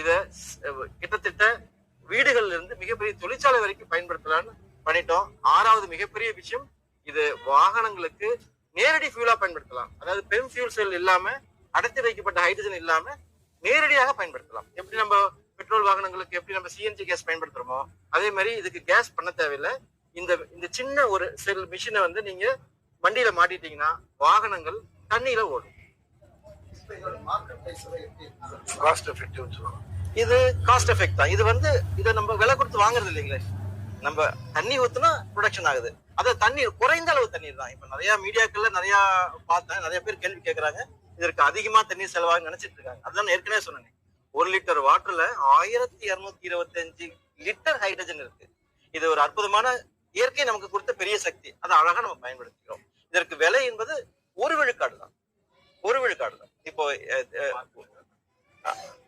இத கிட்டத்தட்ட வீடுகள்ல இருந்து மிகப்பெரிய தொழிற்சாலை வரைக்கும் பயன்படுத்தலாம்னு பண்ணிட்டோம். ஆறாவது மிகப்பெரிய விஷயம் இது வாகனங்களுக்கு நேரடி ஃபியூலா பயன்படுத்தலாம். அதாவது பெரும் ஃபியூல் செல் இல்லாம அடைத்து வைக்கப்பட்ட ஹைட்ரஜன் இல்லாம நேரடியாக பயன்படுத்தலாம். எப்படி நம்ம பெட்ரோல் வாகனங்களுக்கு எப்படி நம்ம சிஎன்ஜி கேஸ் பயன்படுத்துறோமோ அதே மாதிரி இதுக்கு கேஸ் பண்ண தேவையில்லை. இந்த இந்த சின்ன ஒரு செல் மிஷினை வந்து நீங்க வண்டியில மாட்டிட்டீங்கன்னா வாகனங்கள் தண்ணியில ஓடும். இது காஸ்ட் எஃபெக்ட் தான். இது வந்து இதை நம்ம விலை கொடுத்து வாங்குறது இல்லைங்களே. நம்ம தண்ணி ஊத்துனா ப்ரொடக்ஷன் ஆகுது. அது தண்ணீர் குறைந்த அளவு தண்ணீர் தான். இப்ப நிறைய மீடியாக்கள்ல நிறைய பார்த்தேன். நிறைய பேர் கேள்வி கேட்கறாங்க இதற்கு அதிகமா தண்ணீர் செலவாக நினைச்சிட்டு இருக்காங்க. அதுதான் ஏற்கனவே சொன்னேன். ஒரு லிட்டர் வாட்டர்ல ஆயிரத்தி இருநூத்தி இருபத்தஞ்சு லிட்டர் ஹைட்ரஜன் இருக்கு. இது ஒரு அற்புதமான இயற்கை நமக்கு கொடுத்த பெரிய சக்தி. அதை அழகா நம்ம பயன்படுத்திக்கிறோம். இதற்கு விலை என்பது ஒரு விழுக்காடு தான். ஒரு விழுக்காடு தான் இப்போ அஹ், அஹ்,